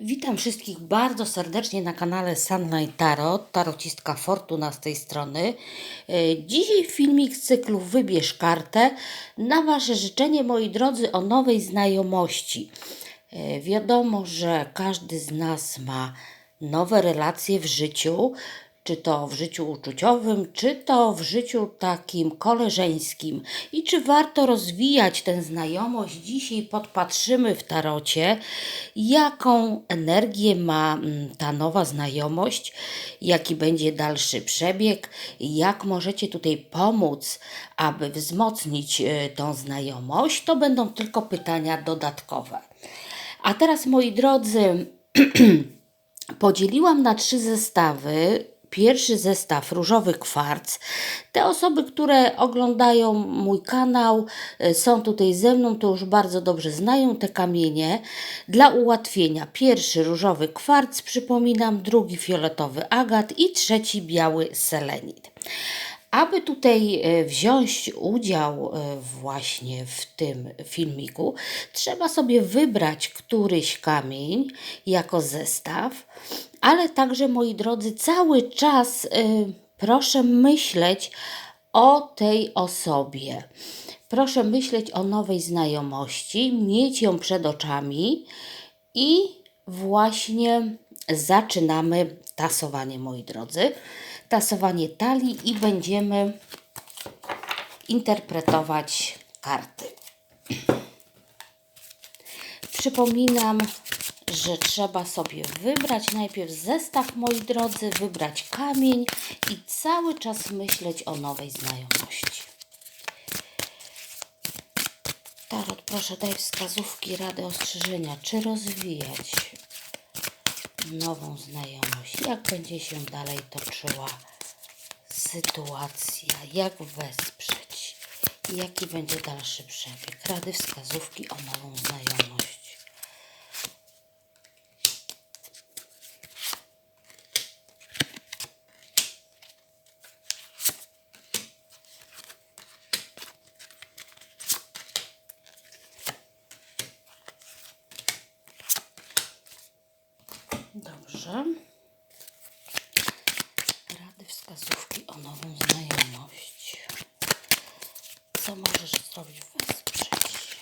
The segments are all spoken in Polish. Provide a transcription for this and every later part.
Witam wszystkich bardzo serdecznie na kanale Sunlight Tarot, tarocistka Fortuna z tej strony. E, Dzisiaj filmik z cyklu Wybierz kartę na Wasze życzenie, moi drodzy, o nowej znajomości. E, Wiadomo, że każdy z nas ma nowe relacje w życiu, czy to w życiu uczuciowym, czy to w życiu takim koleżeńskim. I czy warto rozwijać tę znajomość? Dzisiaj podpatrzymy w tarocie, jaką energię ma mm, ta nowa znajomość, jaki będzie dalszy przebieg, jak możecie tutaj pomóc, aby wzmocnić e, tą znajomość. To będą tylko pytania dodatkowe. A teraz, moi drodzy, podzieliłam na trzy zestawy. Pierwszy zestaw różowy kwarc. Te osoby, które oglądają mój kanał, e, są tutaj ze mną, to już bardzo dobrze znają te kamienie. Dla ułatwienia pierwszy różowy kwarc, przypominam, drugi fioletowy agat i trzeci biały selenit. Aby tutaj e, wziąć udział e, właśnie w tym filmiku, trzeba sobie wybrać któryś kamień jako zestaw, ale także, moi drodzy, cały czas e, proszę myśleć o tej osobie. Proszę myśleć o nowej znajomości, mieć ją przed oczami i właśnie zaczynamy tasowanie, moi drodzy. Tasowanie talii i będziemy interpretować karty. Przypominam, że trzeba sobie wybrać najpierw zestaw, moi drodzy, wybrać kamień i cały czas myśleć o nowej znajomości. Tarot, proszę daj wskazówki, rady, ostrzeżenia, czy rozwijać nową znajomość, jak będzie się dalej toczyła sytuacja, jak wesprzeć, jaki będzie dalszy przebieg, rady, wskazówki o nową znajomość. Dobrze. Rady, wskazówki o nową znajomość. Co możesz zrobić? Wesprzeć.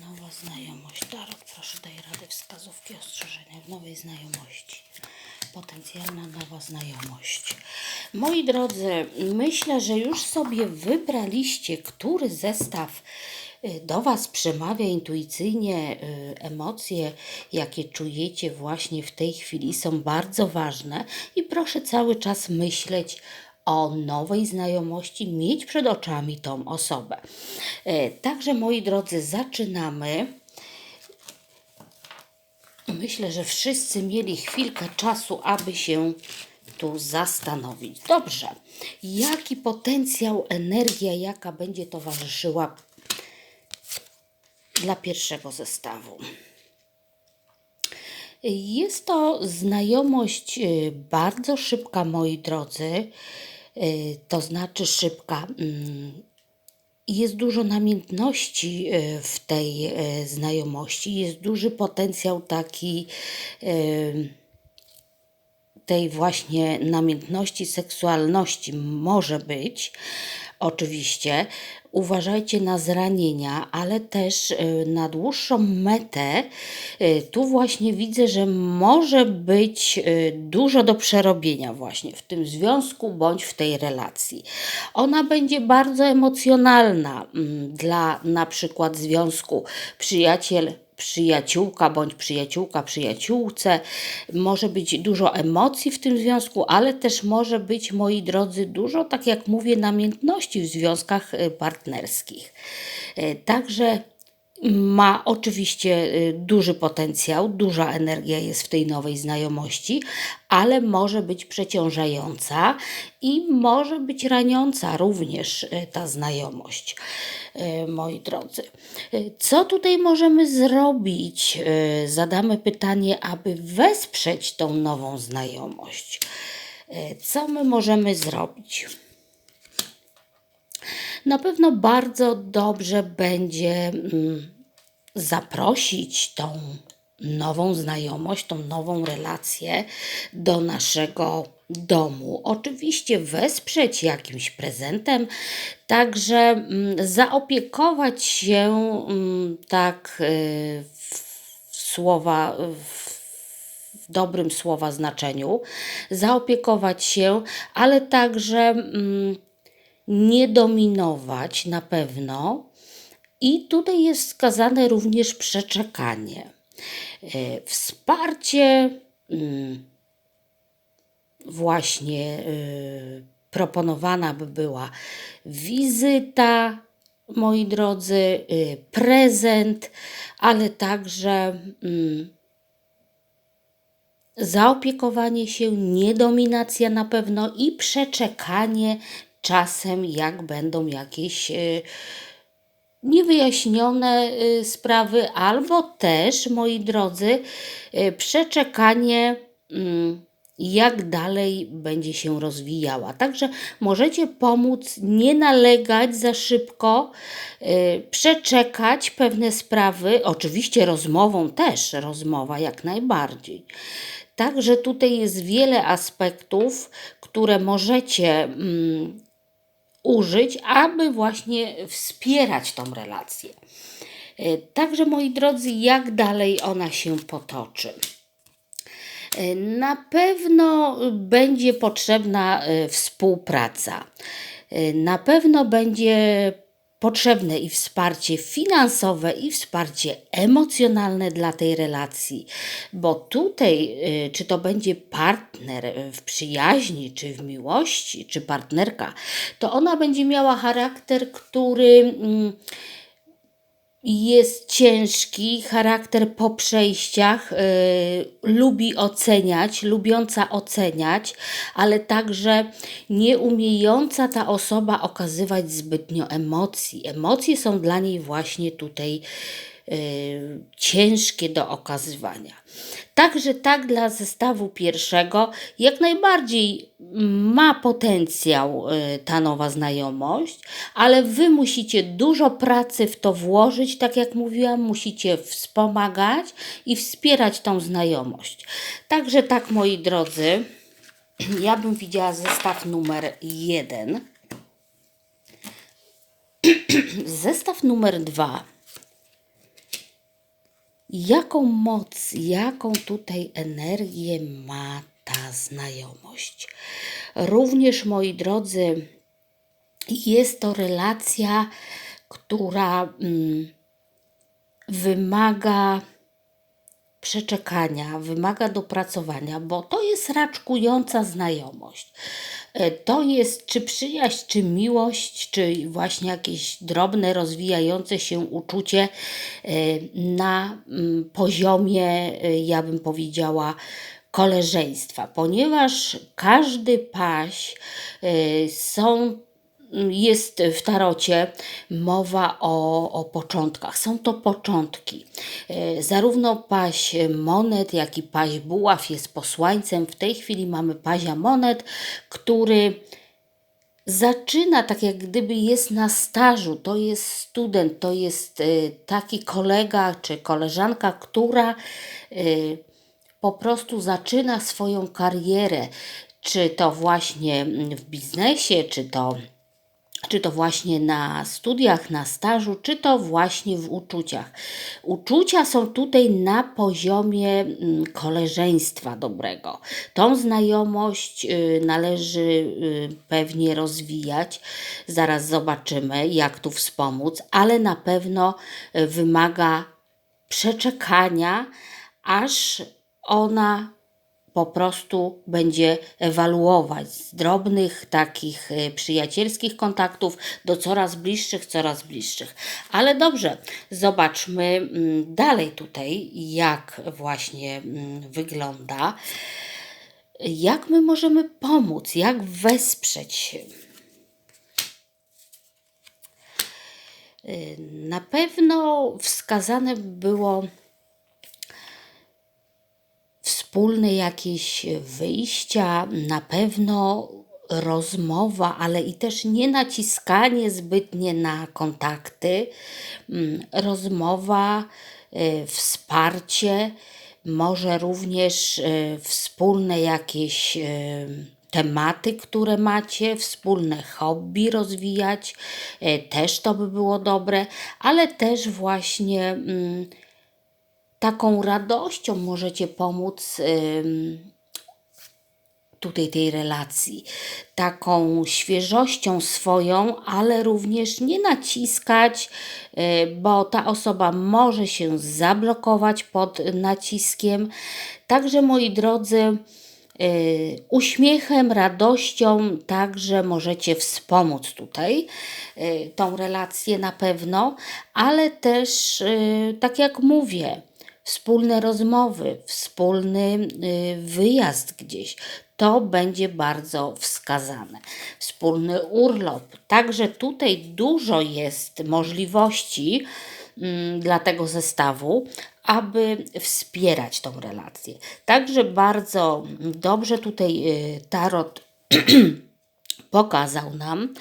Nowa znajomość. Tarot, proszę daj radę, wskazówki, ostrzeżenia w nowej znajomości. Potencjalna nowa znajomość. Moi drodzy, myślę, że już sobie wybraliście, który zestaw y, do Was przemawia intuicyjnie. y, Emocje, jakie czujecie właśnie w tej chwili, są bardzo ważne i proszę cały czas myśleć o nowej znajomości, mieć przed oczami tą osobę. E, Także, moi drodzy, zaczynamy. Myślę, że wszyscy mieli chwilkę czasu, aby się tu zastanowić. Dobrze, jaki potencjał, energia, jaka będzie towarzyszyła dla pierwszego zestawu? Jest to znajomość y, bardzo szybka, moi drodzy. Y, To znaczy szybka. Jest dużo namiętności y, w tej y, znajomości. Jest duży potencjał taki y, tej właśnie namiętności, seksualności może być. Oczywiście uważajcie na zranienia, ale też y, na dłuższą metę. y, Tu właśnie widzę, że może być y, dużo do przerobienia właśnie w tym związku bądź w tej relacji. Ona będzie bardzo emocjonalna mm, dla na przykład związku przyjaciel przyjaciółka bądź przyjaciółka przyjaciółce. Może być dużo emocji w tym związku, ale też może być, moi drodzy, dużo, tak jak mówię, namiętności w związkach y, partnerskich. Y, Także ma oczywiście y, duży potencjał, duża energia jest w tej nowej znajomości, ale może być przeciążająca i może być raniąca również y, ta znajomość, y, moi drodzy. Co tutaj możemy zrobić? Zadamy pytanie, aby wesprzeć tą nową znajomość. Co my możemy zrobić? Na pewno bardzo dobrze będzie mm, zaprosić tą nową znajomość, tą nową relację do naszego domu. Oczywiście wesprzeć jakimś prezentem, także mm, zaopiekować się mm, tak y, w słowa w dobrym słowa znaczeniu, zaopiekować się, ale także mm, nie dominować na pewno. I tutaj jest wskazane również przeczekanie. E, wsparcie mm, właśnie e, proponowana by była wizyta, moi drodzy, e, prezent, ale także mm, zaopiekowanie się, niedominacja na pewno i przeczekanie czasem, jak będą jakieś y, niewyjaśnione y, sprawy, albo też, moi drodzy, y, przeczekanie, mm, jak dalej będzie się rozwijała. Także możecie pomóc, nie nalegać za szybko, przeczekać pewne sprawy, oczywiście rozmową też, rozmowa jak najbardziej. Także tutaj jest wiele aspektów, które możecie mm, użyć, aby właśnie wspierać tą relację. E, także moi drodzy, jak dalej ona się potoczy? E, na pewno będzie potrzebna e, współpraca. Na pewno będzie potrzebne i wsparcie finansowe, i wsparcie emocjonalne dla tej relacji, bo tutaj, y, czy to będzie partner w przyjaźni, czy w miłości, czy partnerka, to ona będzie miała charakter, który mm, jest ciężki, charakter po przejściach, y, lubi oceniać, lubiąca oceniać, ale także nie umiejąca ta osoba okazywać zbytnio emocji. Emocje są dla niej właśnie tutaj ciężkie do okazywania. Także tak dla zestawu pierwszego jak najbardziej ma potencjał y, ta nowa znajomość, ale Wy musicie dużo pracy w to włożyć, tak jak mówiłam, musicie wspomagać i wspierać tą znajomość. Także tak, moi drodzy, ja bym widziała zestaw numer jeden. Zestaw numer dwa jaką moc, jaką tutaj energię ma ta znajomość. Również, moi drodzy, jest to relacja, która mm, wymaga przeczekania, wymaga dopracowania, bo to jest raczkująca znajomość. E, to jest czy przyjaźń, czy miłość, czy właśnie jakieś drobne, rozwijające się uczucie e, na mm, poziomie, e, ja bym powiedziała, koleżeństwa, ponieważ każdy paś są jest w tarocie mowa o, o początkach. Są to początki. E, zarówno paś monet, jak i paś buław jest posłańcem. W tej chwili mamy pazia monet, który zaczyna tak jak gdyby jest na stażu, to jest student, to jest e, taki kolega czy koleżanka, która e, po prostu zaczyna swoją karierę, czy to właśnie w biznesie, czy to czy to właśnie na studiach, na stażu, czy to właśnie w uczuciach. Uczucia są tutaj na poziomie mm, koleżeństwa dobrego. Tą znajomość y, należy y, pewnie rozwijać. Zaraz zobaczymy, jak tu wspomóc, ale na pewno y, wymaga przeczekania, aż ona po prostu będzie ewaluować z drobnych takich y, przyjacielskich kontaktów do coraz bliższych, coraz bliższych. Ale dobrze, zobaczmy mm, dalej tutaj, jak właśnie mm, wygląda. Jak my możemy pomóc, jak wesprzeć się. Y, Na pewno wskazane było wspólne jakieś wyjścia, na pewno rozmowa, ale i też nie naciskanie zbytnie na kontakty, mm, rozmowa, y, wsparcie, może również y, wspólne jakieś y, tematy, które macie, wspólne hobby rozwijać, też to by było dobre, ale też właśnie mm, taką radością możecie pomóc tutaj tej relacji, taką świeżością swoją, ale również nie naciskać, y, bo ta osoba może się zablokować pod naciskiem. Także moi drodzy, y, uśmiechem, radością także możecie wspomóc tutaj y, tą relację na pewno, ale też tak jak mówię, wspólne rozmowy, wspólny wyjazd gdzieś to będzie bardzo wskazane. Wspólny urlop. Także tutaj dużo jest możliwości mm, dla tego zestawu, aby wspierać tą relację. Także bardzo dobrze tutaj y, Tarot pokazał nam.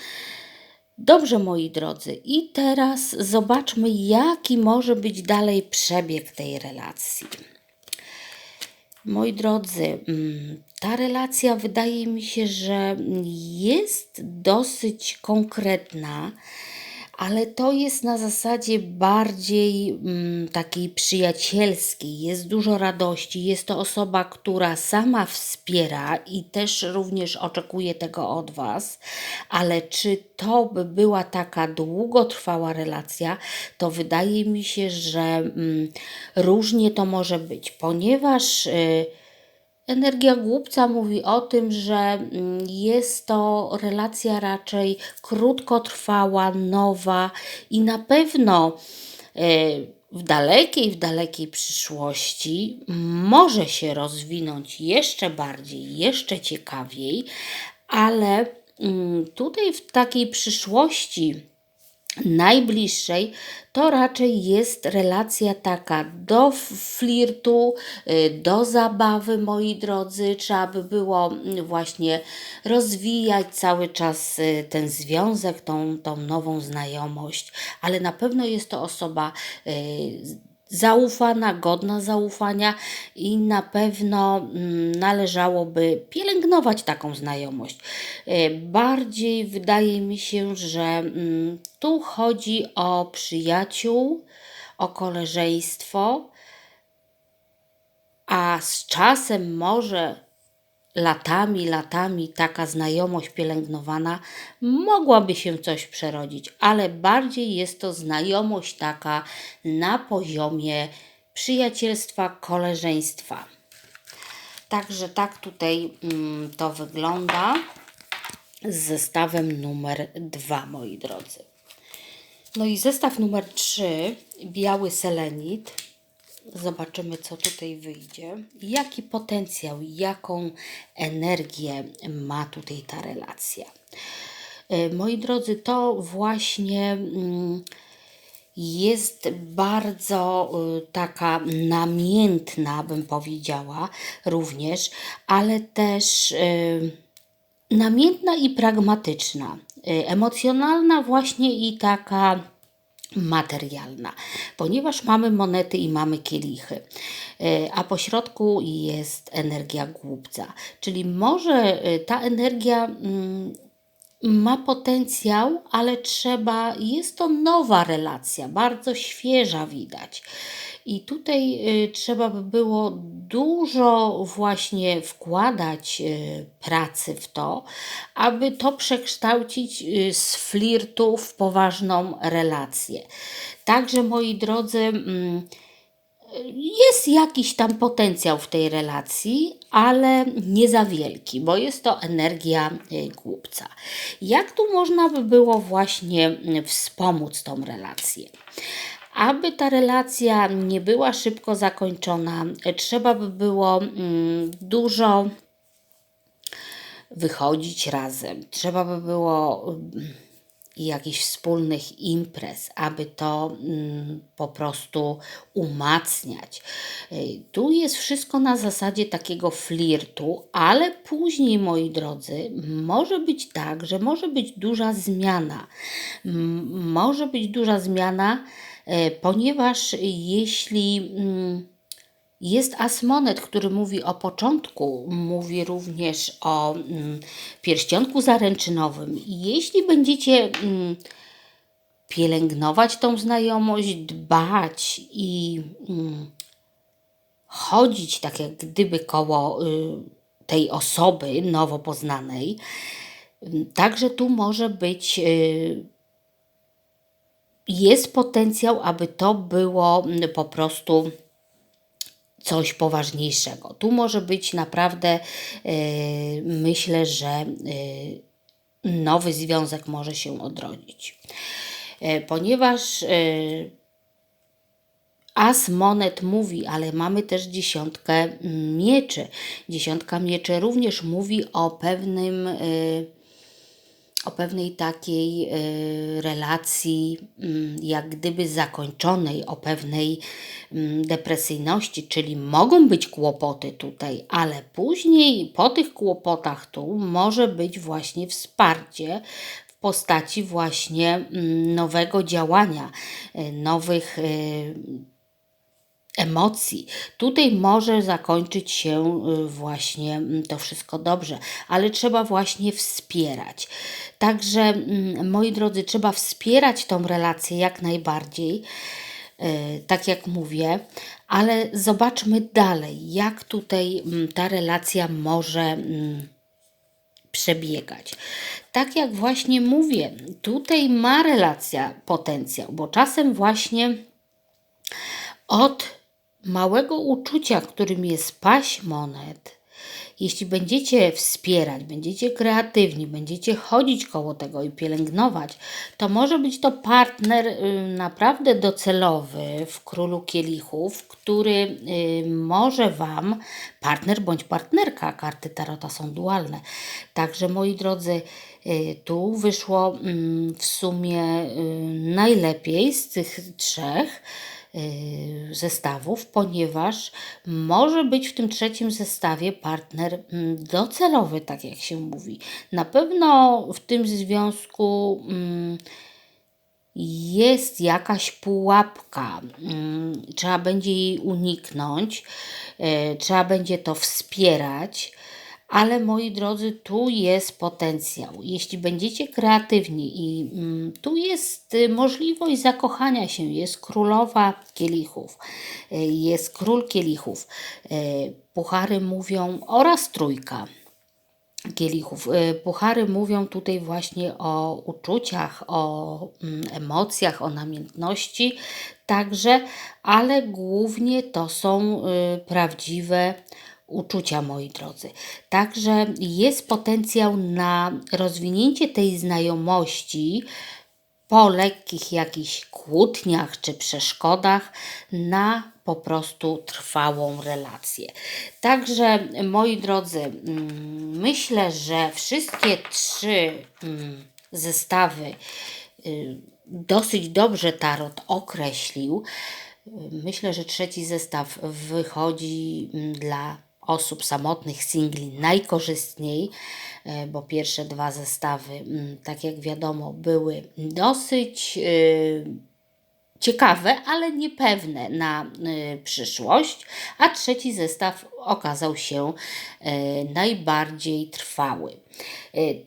Dobrze, moi drodzy, i teraz zobaczmy, jaki może być dalej przebieg tej relacji. Moi drodzy, mm, ta relacja wydaje mi się, że jest dosyć konkretna ale to jest na zasadzie bardziej mm, takiej przyjacielskiej. Jest dużo radości. Jest to osoba, która sama wspiera i też również oczekuje tego od Was. Ale czy to by była taka długotrwała relacja, to wydaje mi się, że mm, różnie to może być, ponieważ. Y, Energia głupca mówi o tym, że mm, jest to relacja raczej krótkotrwała, nowa i na pewno e, w dalekiej, w dalekiej przyszłości może się rozwinąć jeszcze bardziej, jeszcze ciekawiej, ale mm, tutaj w takiej przyszłości najbliższej, to raczej jest relacja taka do flirtu, y, do zabawy, moi drodzy. Trzeba by było mm, właśnie rozwijać cały czas y, ten związek, tą, tą nową znajomość, ale na pewno jest to osoba y, zaufana, godna zaufania i na pewno mm, należałoby pielęgnować taką znajomość. E, bardziej wydaje mi się, że mm, tu chodzi o przyjaciół, o koleżeństwo, a z czasem może latami, latami taka znajomość pielęgnowana mogłaby się coś przerodzić, ale bardziej jest to znajomość taka na poziomie przyjacielstwa, koleżeństwa. Także tak tutaj mm, to wygląda z zestawem numer dwa, moi drodzy. No i zestaw numer 3, biały selenit Zobaczymy, co tutaj wyjdzie. Jaki potencjał, jaką energię ma tutaj ta relacja. E, moi drodzy, to właśnie mm, jest bardzo y, taka namiętna, bym powiedziała, również, ale też y, namiętna i pragmatyczna, emocjonalna, właśnie i taka materialna, ponieważ mamy monety i mamy kielichy, e, a po środku jest energia głupca, czyli może e, ta energia mm, ma potencjał, ale trzeba, jest to nowa relacja, bardzo świeża widać. I tutaj y, trzeba by było dużo właśnie wkładać y, pracy w to, aby to przekształcić y, z flirtu w poważną relację. Także moi drodzy, mm, jest jakiś tam potencjał w tej relacji, ale nie za wielki, bo jest to energia y, głupca. Jak tu można by było właśnie y, wspomóc tą relację? Aby ta relacja nie była szybko zakończona, y, trzeba by było mm, dużo wychodzić razem. Trzeba by było mm, jakichś wspólnych imprez, aby to mm, po prostu umacniać. Tu jest wszystko na zasadzie takiego flirtu, ale później, moi drodzy, może być tak, że może być duża zmiana. Może być duża zmiana, e, ponieważ jeśli. Jest Asmonet, który mówi o początku, mówi również o mm, pierścionku zaręczynowym. Jeśli będziecie mm, pielęgnować tą znajomość, dbać i mm, chodzić tak jak gdyby koło y, tej osoby nowo poznanej, także tu może być y, jest potencjał, aby to było mm, po prostu coś poważniejszego. Tu może być naprawdę, e, myślę, że e, nowy związek może się odrodzić. E, ponieważ As monet mówi, ale mamy też dziesiątkę mieczy. Dziesiątka mieczy również mówi o pewnym. O pewnej takiej y, relacji, mm, jak gdyby zakończonej, o pewnej mm, depresyjności, czyli mogą być kłopoty tutaj, ale później po tych kłopotach tu może być właśnie wsparcie w postaci właśnie mm, nowego działania, y, nowych y, emocji. Tutaj może zakończyć się y, właśnie mm, to wszystko dobrze, ale trzeba właśnie wspierać. Także, mm, moi drodzy, trzeba wspierać tą relację jak najbardziej, y, tak jak mówię, ale zobaczmy dalej, jak tutaj mm, ta relacja może przebiegać. Tak jak właśnie mówię, tutaj ma relacja potencjał, bo czasem właśnie od małego uczucia, którym jest paść monet, jeśli będziecie wspierać, będziecie kreatywni, będziecie chodzić koło tego i pielęgnować, to może być to partner y, naprawdę docelowy w królu kielichów, który y, może Wam, partner bądź partnerka, karty tarota są dualne. Także moi drodzy, y, tu wyszło mm, w sumie najlepiej z tych trzech zestawów, ponieważ może być w tym trzecim zestawie partner mm, docelowy, tak jak się mówi. Na pewno w tym związku mm, jest jakaś pułapka, mm, trzeba będzie jej uniknąć, e, trzeba będzie to wspierać. Ale moi drodzy, tu jest potencjał. Jeśli będziecie kreatywni i mm, tu jest y, możliwość zakochania się, jest królowa kielichów, y, jest król kielichów, y, puchary mówią oraz trójka kielichów. Puchary mówią tutaj właśnie o uczuciach, o mm, emocjach, o namiętności także, ale głównie to są prawdziwe uczucia, moi drodzy. Także jest potencjał na rozwinięcie tej znajomości po lekkich jakichś kłótniach czy przeszkodach na po prostu trwałą relację. Także moi drodzy, mm, myślę, że wszystkie trzy mm, zestawy y, dosyć dobrze tarot określił. Myślę, że trzeci zestaw wychodzi mm, dla osób samotnych, singli najkorzystniej, e, bo pierwsze dwa zestawy, mm, tak jak wiadomo, były dosyć y, ciekawe, ale niepewne na y, przyszłość, a trzeci zestaw okazał się najbardziej trwały.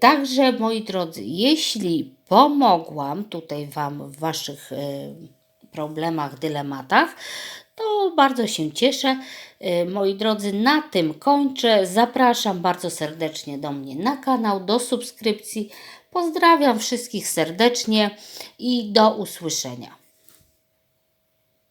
Także, moi drodzy, jeśli pomogłam tutaj Wam w Waszych problemach, dylematach, to bardzo się cieszę. Y, Moi drodzy, na tym kończę. Zapraszam bardzo serdecznie do mnie na kanał, do subskrypcji. Pozdrawiam wszystkich serdecznie i do usłyszenia.